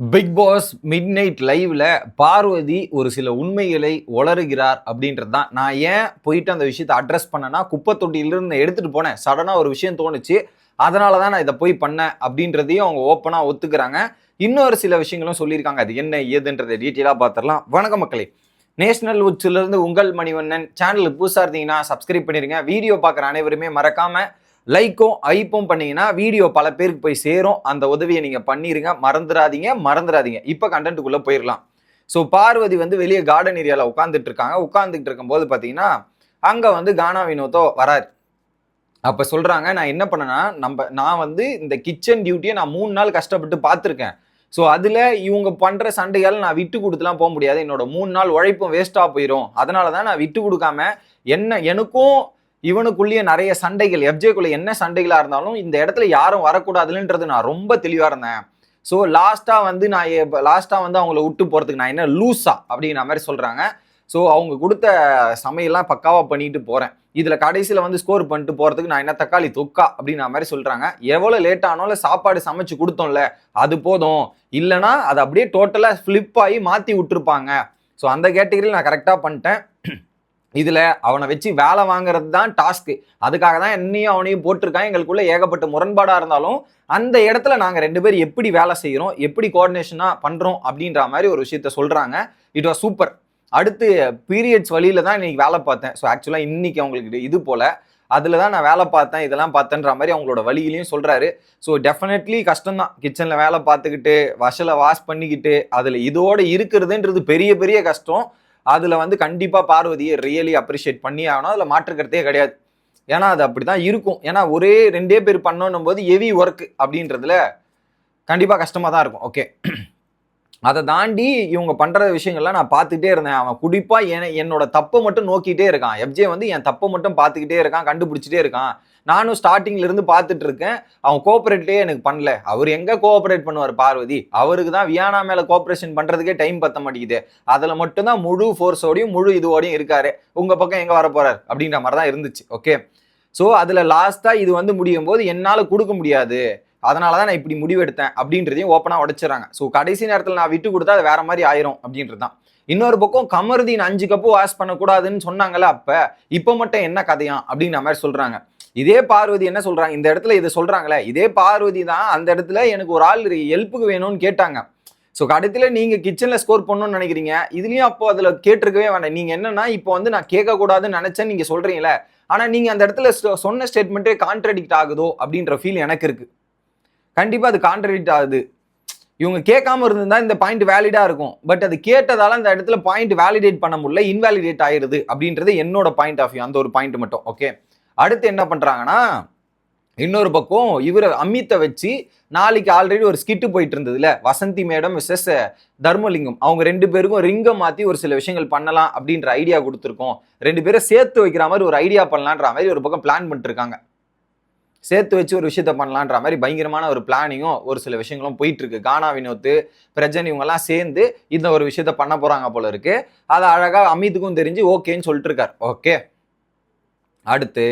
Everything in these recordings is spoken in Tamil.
பிக் பாஸ் மிட் நைட் லைவ்ல பார்வதி ஒரு சில உண்மைகளை உளறுகிறார் அப்படின்றது தான். நான் ஏன் போயிட்டு அந்த விஷயத்தை அட்ரஸ் பண்ணேன்னா குப்பை தொட்டியிலிருந்து எடுத்துட்டு போனேன். சடனாக ஒரு விஷயம் தோணுச்சு. அதனால தான் நான் இதை போய் பண்ணேன் அப்படின்றதையும் அவங்க ஓப்பனாக ஒத்துக்கிறாங்க. இன்னொரு சில விஷயங்களும் சொல்லியிருக்காங்க. அது என்ன ஏதுன்றதை டீட்டெயிலாக பார்த்துடலாம். வணக்க மக்களே. நேஷனல் உச்சிலிருந்து உங்கள் மணிவண்ணன். சேனலுக்கு புதுசாக இருந்தீங்கன்னா சப்ஸ்கிரைப் பண்ணிடுங்க வீடியோ பார்க்குற அனைவருமே மறக்காமல் லைக்கும் ஐப்பும் பண்ணீங்கன்னா வீடியோ பல பேருக்கு போய் சேரும். அந்த உதவியை நீங்கள் பண்ணிடுங்க மறந்துடாதீங்க மறந்துடாதீங்க. இப்போ கண்டென்ட்டுக்குள்ளே போயிடலாம் ஸோ பார்வதி வந்து வெளியே கார்டன் ஏரியாவில் உட்காந்துட்டு இருக்காங்க. உட்காந்துக்கிட்டு இருக்கும்போது பார்த்தீங்கன்னா அங்கே வந்து கானா வினோதோ வராரு. அப்போ சொல்கிறாங்க நான் என்ன பண்ணேன்னா நம்ம நான் வந்து இந்த கிச்சன் டியூட்டியை நான் மூணு நாள் கஷ்டப்பட்டு பார்த்துருக்கேன் ஸோ அதில் இவங்க பண்ணுற சண்டையால் நான் விட்டு கொடுத்துலாம் போக முடியாது. என்னோட மூணு நாள் உழைப்பும் வேஸ்ட்டாக போயிடும் அதனால தான் நான் விட்டு கொடுக்காம என்ன எனக்கும் இவனுக்குள்ளேயே நிறைய சண்டைகள் எஃப்ஜேக்குள்ளே என்ன சண்டைகளாக இருந்தாலும் இந்த இடத்துல யாரும் வரக்கூடாதுன்றது நான் ரொம்ப தெளிவாக இருந்தேன். ஸோ லாஸ்ட்டாக வந்து நான் லாஸ்ட்டாக வந்து அவங்கள விட்டு போகிறதுக்கு நான் என்ன லூஸா அப்படிங்கிற மாதிரி சொல்கிறாங்க ஸோ அவங்க கொடுத்த சமையல்லாம் பக்காவாக பண்ணிட்டு போகிறேன் இதில் கடைசியில் வந்து ஸ்கோர் பண்ணிட்டு போகிறதுக்கு நான் என்ன தக்காளி தொக்கா அப்படின்ற மாதிரி சொல்கிறாங்க எவ்வளோ லேட் ஆனாலும் சாப்பாடு சமைச்சு கொடுத்தோம்ல அது போதும். இல்லைனா அது அப்படியே டோட்டலாக ஃப்ளிப் ஆகி மாற்றி விட்டுருப்பாங்க. ஸோ அந்த கேட்டகரியில் நான் கரெக்டாக பண்ணிட்டேன். இதில் அவனை வச்சு வேலை வாங்குறது தான் டாஸ்க்கு அதுக்காக தான் என்னையும் அவனையும் போட்டிருக்கான். எங்களுக்குள்ள ஏகப்பட்ட முரண்பாடாக இருந்தாலும் அந்த இடத்துல நாங்கள் ரெண்டு பேரும் எப்படி வேலை செய்கிறோம் எப்படி கோஆர்டினேஷனாக பண்ணுறோம் அப்படின்ற மாதிரி ஒரு விஷயத்த சொல்கிறாங்க இட் வாஸ் சூப்பர் அடுத்து பீரியட்ஸ் வழியில் தான் இன்றைக்கி வேலை பார்த்தேன். ஸோ ஆக்சுவலாக இன்றைக்கி அவங்களுக்கு இது போல். அதில் தான் நான் வேலை பார்த்தேன் இதெல்லாம் பார்த்தேன்ற மாதிரி அவங்களோட வழியிலையும் சொல்கிறாரு ஸோ டெஃபினெட்லி கஷ்டம்தான் கிச்சனில் வேலை பார்த்துக்கிட்டு வசலை வாஷ் பண்ணிக்கிட்டு அதில் இதோடு இருக்கிறதுன்றது பெரிய பெரிய கஷ்டம். அதில் வந்து கண்டிப்பாக பார்வதியை ரியலி அப்ரிஷியேட் பண்ணி ஆகணும். அதில் மாற்றுக்கிறதே கிடையாது. ஏன்னா அது அப்படி தான் இருக்கும். ஏன்னா ஒரே ரெண்டே பேர் பண்ணணும் போது ஹெவி ஒர்க் அப்படின்றதுல கண்டிப்பாக கஷ்டமாக தான் இருக்கும். ஓகே அதை தாண்டி இவங்க பண்ணுற விஷயங்கள்லாம் நான் பார்த்துக்கிட்டே இருந்தேன். அவன் குடிப்பாக என என்னோட தப்பை மட்டும் நோக்கிட்டே இருக்கான். எஃப்ஜே வந்து என் தப்பை மட்டும் பார்த்துக்கிட்டே இருக்கான் கண்டுபிடிச்சிட்டே இருக்கான். நானும் ஸ்டார்டிங்லேருந்து பார்த்துட்டு இருக்கேன் அவன் கோஆப்ரேட்லேயே எனக்கு பண்ணல. அவர் எங்கே கோஆப்ரேட் பண்ணுவார் பார்வதி? அவருக்கு தான் வியானா மேலே கோஆப்ரேஷன் பண்ணுறதுக்கே டைம் பத்த மாட்டேங்குது. அதில் மட்டும்தான் முழு ஃபோர்ஸோடையும் முழு இதுவோடையும் இருக்காரு. உங்கள் பக்கம் எங்கே வர அப்படின்ற மாதிரி தான் இருந்துச்சு. ஓகே ஸோ அதில் லாஸ்ட்டாக இது வந்து முடியும் போது என்னால் கொடுக்க முடியாது. அதனால தான் நான் இப்படி முடிவெடுத்தேன். அப்படின்றதையும் ஓப்பனாக உடைச்சிடறாங்க. ஸோ கடைசி நேரத்தில் நான் விட்டு கொடுத்தா அது வேற மாதிரி ஆயிரும் அப்படின்றது தான். இன்னொரு பக்கம் கமருதீன் அஞ்சு கப்பு வாஷ் பண்ணக்கூடாதுன்னு சொன்னாங்கல்ல அப்போ இப்போ மட்டும் என்ன கதையா? அப்படின்ற மாதிரி சொல்கிறாங்க இதே பார்வதி என்ன சொல்றாங்க? இந்த இடத்துல இதை சொல்றாங்களே? இதே பார்வதி தான் அந்த இடத்துல எனக்கு ஒரு ஆள் ஹெல்ப்புக்கு வேணும்னு கேட்டாங்க. ஸோ கடைசியில் நீங்கள் கிச்சனில் ஸ்கோர் பண்ணணும்னு நினைக்கிறீங்க. இதுலேயும் அப்போ அதில் கேட்டிருக்கவே வேண்டாம். நீங்கள் என்னன்னா இப்போ வந்து நான் கேட்கக்கூடாதுன்னு நினச்சேன் நீங்கள் சொல்கிறீங்களே ஆனால் நீங்கள் அந்த இடத்துல சொ- சொன்ன ஸ்டேட்மெண்ட்டே கான்ட்ரடிக்ட் ஆகுதோ? அப்படின்ற ஃபீல் எனக்கு இருக்கு. கண்டிப்பாக அது கான்ட்ரடிக்ட் ஆகுது. இவங்க கேட்காம இருந்திருந்தா இந்த பாயிண்ட் வேலிடா இருக்கும். பட் அது கேட்டதால அந்த இடத்துல பாயிண்ட் வேலிடேட் பண்ண முடியல இன்வேலிடேட் ஆயிடுது அப்படின்றது என்னோட பாயிண்ட் ஆஃப் வியூ அந்த ஒரு பாயிண்ட் மட்டும். ஓகே அடுத்து என்ன பண்ணுறாங்கன்னா இன்னொரு பக்கம் இவரை அமித்தை வச்சு நாளைக்கு ஆல்ரெடி ஒரு ஸ்கிட்டு போயிட்டு இருந்ததுல. Vasanthi madam wishes Dharmalingam. அவங்க ரெண்டு பேருக்கும் ரிங்கை மாற்றி ஒரு சில விஷயங்கள் பண்ணலாம் அப்படின்ற ஐடியா கொடுத்துருக்கோம். ரெண்டு பேரும் சேர்த்து வைக்கிற மாதிரி ஒரு ஐடியா பண்ணலான்ற மாதிரி ஒரு பக்கம் பிளான் பண்ணிட்டுருக்காங்க சேர்த்து வச்சு ஒரு விஷயத்த பண்ணலான்ற மாதிரி பயங்கரமான ஒரு பிளானிங்கும் ஒரு சில விஷயங்களும் போயிட்டு இருக்கு கானா வினோத்து பிரஜன் இவங்கெல்லாம் சேர்ந்து இந்த ஒரு விஷயத்த பண்ண போறாங்க போல இருக்கு. அது அழகாக அமித்துக்கும் தெரிஞ்சு ஓகேன்னு சொல்லிட்டு இருக்கார். ஓகே. அடுத்து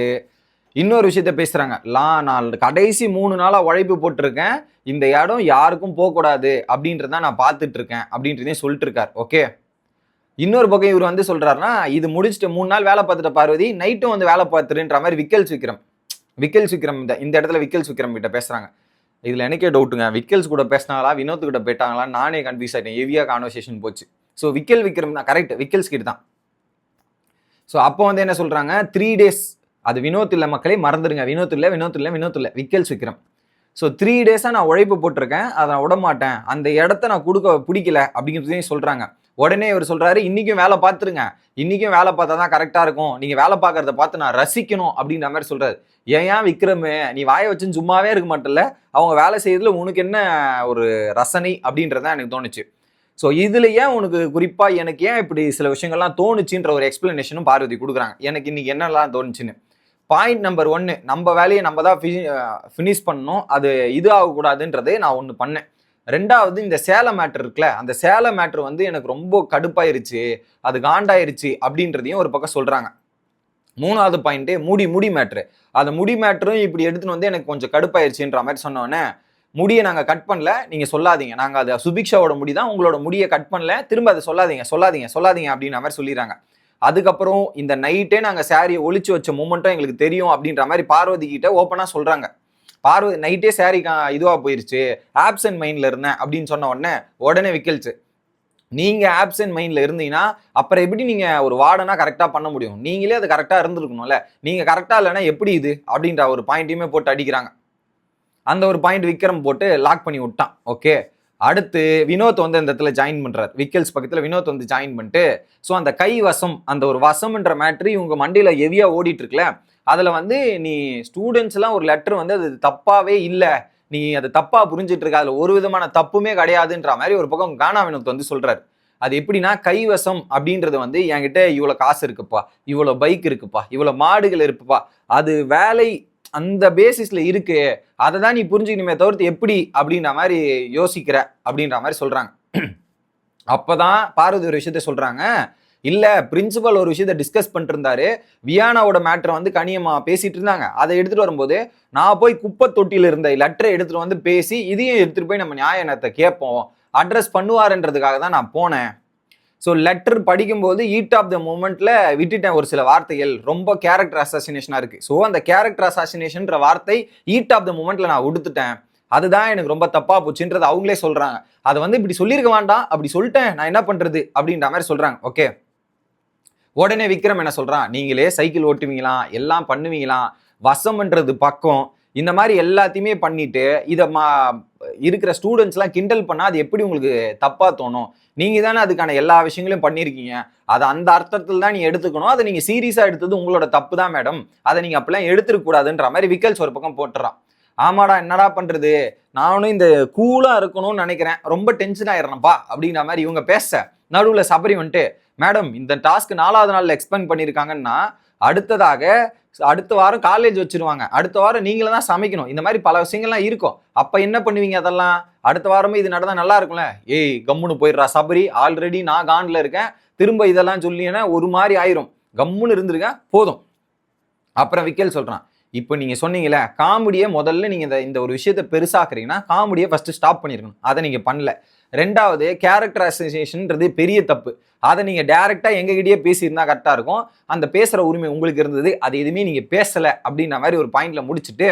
இன்னொரு விஷயத்த பேசுகிறாங்க லா நான் கடைசி மூணு நாளாக உழைப்பு போட்டிருக்கேன். இந்த இடம் யாருக்கும் போகக்கூடாது அப்படின்றத நான் பார்த்துட்ருக்கேன் அப்படின்றதையும் சொல்லிட்டு இருக்கார் ஓகே? இன்னொரு பக்கம் இவர் வந்து சொல்கிறாருன்னா இது முடிச்சுட்டு மூணு நாள் வேலை பார்த்துட்ட பார்வதி நைட்டும் வந்து வேலை பார்த்துருன்ற மாதிரி விக்கல்ஸ் விக்ரம் விக்கல்ஸ் விக்ரம் இந்த இந்த இடத்துல விக்கல்ஸ் விக்ரம் கிட்ட பேசுகிறாங்க இதில் எனக்கே டவுட்டுங்க. விக்கல்ஸ் கூட பேசினாங்களா? வினோத் கிட்ட போயிட்டாங்களா? நானே கன்ஃபியூஸ் ஆகிட்டேன் ஹெவியாக கான்வர்சேஷன் போச்சு. ஸோ விக்கல் விக்ரம் தான் கரெக்ட் விக்கல்ஸ் கிட்ட தான். ஸோ அப்போ வந்து என்ன சொல்கிறாங்க த்ரீ டேஸ் அது வினோத் இல்லை மக்களே மறந்துடுங்க. வினோத் இல்லை வினோத் இல்லை வினோத் இல்லை. விக்கல்ஸ் விக்ரம் ஸோ த்ரீ டேஸாக நான் உழைப்பு போட்டிருக்கேன். அதை நான் விட மாட்டேன். அந்த இடத்த நான் கொடுக்க பிடிக்கல அப்படிங்கிறதையும் சொல்கிறாங்க உடனே இவர் சொல்கிறாரு இன்றைக்கும் வேலை பார்த்துருங்க. இன்றைக்கும் வேலை பார்த்தா தான் கரெக்டாக இருக்கும். நீங்கள் வேலை பார்க்குறத பார்த்து நான் ரசிக்கணும். அப்படின்ற மாதிரி சொல்கிறாரு ஏன் ஏன் விக்ரமு? நீ வாயை வச்சுன்னு சும்மாவே இருக்க மாட்டல அவங்க வேலை செய்யறதுல உனக்கு என்ன ஒரு ரசனை? அப்படின்றத எனக்கு தோணுச்சு. ஸோ இதில் ஏன் உனக்கு குறிப்பாக எனக்கு ஏன் இப்படி சில விஷயங்கள்லாம் தோணுச்சுன்ற ஒரு எக்ஸ்பிளனேஷனும் பார்வதி கொடுக்குறாங்க. எனக்கு இன்னைக்கு என்னெல்லாம் தோணுச்சுன்னு? பாயிண்ட் நம்பர் ஒன்று நம்ம வேலையை நம்ம தான் ஃபினிஷ் பண்ணணும். அது இது ஆகக்கூடாதுன்றதே நான் ஒன்று பண்ணேன். ரெண்டாவது இந்த சேலை மேட்ரு இருக்குல்ல அந்த சேலை மேட்ரு வந்து எனக்கு ரொம்ப கடுப்பாயிருச்சு. அது காண்டாயிருச்சு அப்படின்றதையும் ஒரு பக்கம் சொல்கிறாங்க மூணாவது பாயிண்ட்டு முடி முடி மேட்ரு அந்த முடி மேட்ரும் இப்படி எடுத்துன்னு வந்து எனக்கு கொஞ்சம் கடுப்பாயிருச்சுன்ற மாதிரி சொன்னோன்னே முடியை நாங்கள் கட் பண்ணல. நீங்கள் சொல்லாதீங்க. நாங்கள் அதை சுபிக்ஷாவோட முடி தான் உங்களோட முடியை கட் பண்ணல. திரும்ப அதை சொல்லாதீங்க. சொல்லாதீங்க. சொல்லாதீங்க அப்படின்ற மாதிரி சொல்லிடுறாங்க. அதுக்கப்புறம் இந்த நைட்டே நாங்கள் சாரியை ஒழிச்சு வச்ச மூமெண்ட்டும் எங்களுக்கு தெரியும் அப்படின்ற மாதிரி பார்வதி கிட்ட ஓப்பனாக சொல்கிறாங்க பார்வதி நைட்டே சாரி இதுவாக போயிருச்சு. ஆப்சன்ட் மைண்டில் இருந்தேன் அப்படின்னு சொன்ன உடனே உடனே விக்கல்ச்சு. நீங்கள் ஆப்சன்ட் மைண்டில் இருந்தீங்கன்னா அப்புறம் எப்படி நீங்கள் ஒரு வார்டனாக கரெக்டாக பண்ண முடியும்? நீங்களே அது கரெக்டாக இருந்திருக்கணும்ல. நீங்கள் கரெக்டாக இல்லைன்னா எப்படி இது? அப்படின்ற ஒரு பாயிண்ட்டையுமே போட்டு அடிக்கிறாங்க. அந்த ஒரு பாயிண்ட் விக்ரம் போட்டு லாக் பண்ணி விட்டான். ஓகே அடுத்து வினோத் வந்து அந்த இடத்துல ஜாயின் பண்ணுறார் விக்கல்ஸ் பக்கத்தில் வினோத் வந்து ஜாயின் பண்ணிட்டு ஸோ அந்த கை வசம் அந்த ஒரு வசம்ன்ற மேட்ரு இவங்க மண்டியில் ஹெவியாக ஓடிட்டு இருக்குல்ல வந்து நீ ஸ்டூடெண்ட்ஸ்லாம் ஒரு லெட்டர் வந்து அது தப்பாகவே இல்லை. நீ அது தப்பாக புரிஞ்சிட்டு இருக்க. அதில் ஒரு விதமான தப்புமே கிடையாதுன்ற மாதிரி ஒரு பக்கம் கானா வினோத் வந்து சொல்கிறாரு அது எப்படின்னா கைவசம் அப்படின்றது வந்து என்கிட்ட இவ்வளோ காசு இருக்குப்பா இவ்வளோ பைக் இருக்குப்பா இவ்வளோ மாடுகள் இருக்குப்பா அது வேலை அந்த பேசிஸ்ல இருக்கு. அதை தான் நீ புரிஞ்சுக்கணுமே தவிர்த்து எப்படி அப்படின்ற மாதிரி யோசிக்கிற அப்படின்ற மாதிரி சொல்றாங்க. அப்பதான் பார்வதி ஒரு விஷயத்த சொல்றாங்க. இல்ல பிரின்சிபல் ஒரு விஷயத்த டிஸ்கஸ் பண்ணிட்டு இருந்தாரு வியானாவோட மேட்ரை வந்து கனியம்மா பேசிட்டு இருந்தாங்க. அதை எடுத்துட்டு வரும்போது நான் போய் குப்பை தொட்டியில இருந்த லெட்டரை எடுத்துட்டு வந்து பேசி இதையும் எடுத்துட்டு போய் நம்ம நியாயத்தை கேட்போம். அட்ரஸ் பண்ணுவாருன்றதுக்காக தான் நான் போனேன். ஸோ லெட்டர் படிக்கும்போது ஈட் ஆஃப் த மூமெண்ட்ல விட்டுட்டேன் ஒரு சில வார்த்தைகள். ரொம்ப கேரக்டர் அசாசினேஷனாக இருக்கு. ஸோ அந்த கேரக்டர் அசாசினேஷன்ற வார்த்தை ஈட் ஆஃப் த மூமெண்ட்ல நான் உடுத்துட்டேன். அதுதான் எனக்கு ரொம்ப தப்பா போச்சுன்றது அவங்களே சொல்றாங்க. அதை வந்து இப்படி சொல்லியிருக்க வேண்டாம் அப்படி சொல்லிட்டேன் நான் என்ன பண்றது? அப்படின்ற மாதிரி சொல்றாங்க. ஓகே உடனே விக்ரம் என்ன சொல்றான்? நீங்களே சைக்கிள் ஓட்டுவீங்களாம் எல்லாம் பண்ணுவீங்களாம் வசம்ன்றது பக்கம். இந்த மாதிரி எல்லாத்தையுமே பண்ணிட்டு இதை மா இருக்கிற ஸ்டூடெண்ட்ஸ்லாம் கிண்டல் பண்ணால் அது எப்படி உங்களுக்கு தப்பாக தோணும்? நீங்கள் தானே அதுக்கான எல்லா விஷயங்களையும் பண்ணியிருக்கீங்க அதை அந்த அர்த்தத்தில் தான் நீ எடுத்துக்கணும். அதை நீங்கள் சீரியஸாக எடுத்தது உங்களோட தப்பு தான் மேடம் அதை நீங்கள் அப்படிலாம் எடுத்துருக்க கூடாதுன்ற மாதிரி விக்கல்ஸ் ஒரு பக்கம் போட்டுறான். ஆமாடா என்னடா பண்ணுறது நானும் இந்த கூலாக இருக்கணும்னு நினைக்கிறேன். ரொம்ப டென்ஷன் ஆயிடுறேன்ப்பா அப்படின்ற மாதிரி இவங்க பேச. நடுவில் சபரி வந்துட்டு மேடம் இந்த டாஸ்க் நாலாவது நாளில் எக்ஸ்பிளைன் பண்ணியிருக்காங்கன்னா அடுத்ததாக அடுத்த வாரம் காலேஜ் வச்சிருவாங்க. அடுத்த வாரம் நீங்களே தான் சமைக்கணும். இந்த மாதிரி பல விஷயங்கள்லாம் இருக்கும். அப்போ என்ன பண்ணுவீங்க அதெல்லாம்? அடுத்த வாரமே இது நடந்தால் நல்லா இருக்கும்ல? ஏய் கம்முன்னு போயிடுறா சபரி. ஆல்ரெடி நான் காண்டில் இருக்கேன். திரும்ப இதெல்லாம் சொல்லினா ஒரு மாதிரி ஆயிரும். கம்முன்னு இருந்திருக்கேன் போதும். அப்புறம் விக்கல் சொல்கிறான் இப்போ நீங்கள் சொன்னீங்களே காமெடியை முதல்ல நீங்கள் இந்த இந்த ஒரு விஷயத்தை பெருசாக்குறீங்கன்னா காமெடியை ஃபஸ்ட்டு ஸ்டாப் பண்ணியிருக்கணும் அதை நீங்கள் பண்ணல. ரெண்டாவது கேரக்டர் அசோசியேஷன்ன்றது பெரிய தப்பு. அதை நீங்கள் டைரக்டா எங்ககிட்டயே பேசியிருந்தா கரெக்டாக இருக்கும். அந்த பேசுகிற உரிமை உங்களுக்கு இருந்தது. அது எதுவுமே நீங்கள் பேசலை அப்படின்ற மாதிரி ஒரு பாயிண்ட்ல முடிச்சுட்டு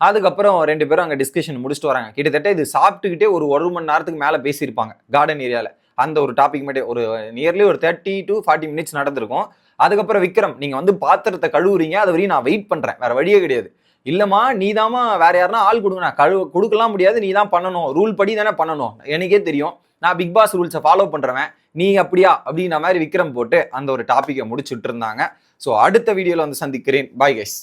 அதுக்கப்புறம் ரெண்டு பேரும் அங்கே டிஸ்கஷன் முடிச்சுட்டு வராங்க. கிட்டத்தட்ட இது சாப்பிட்டுக்கிட்டே ஒரு ஒரு மணி நேரத்துக்கு மேலே பேசியிருப்பாங்க கார்டன் ஏரியாவில் அந்த ஒரு டாபிக் மட்டும் ஒரு நியர்லி ஒரு தேர்ட்டி டு ஃபார்ட்டி மினிட்ஸ் நடந்திருக்கும். அதுக்கப்புறம் விக்ரம் நீங்கள் வந்து பாத்திரத்தை கழுவுறீங்க அது வரையும் நான் வெயிட் பண்ணுறேன் வேற வழியே கிடையாது. இல்லைம்மா நீதாம்மா வேற யாருனா ஆள் கொடுங்க. நான் கழு கொடுக்கலாம் முடியாது நீ தான் பண்ணணும். ரூல் படி தானே பண்ணணும். எனக்கே தெரியும். நான் பிக் பாஸ் ரூல்ஸை ஃபாலோ பண்ணுறவன் நீ அப்படியா? அப்படின்ற மாதிரி விக்ரம் போட்டு அந்த ஒரு டாப்பிக்கை முடிச்சுட்டு இருந்தாங்க. ஸோ அடுத்த வீடியோவில் வந்து சந்திக்கிறேன். Bye guys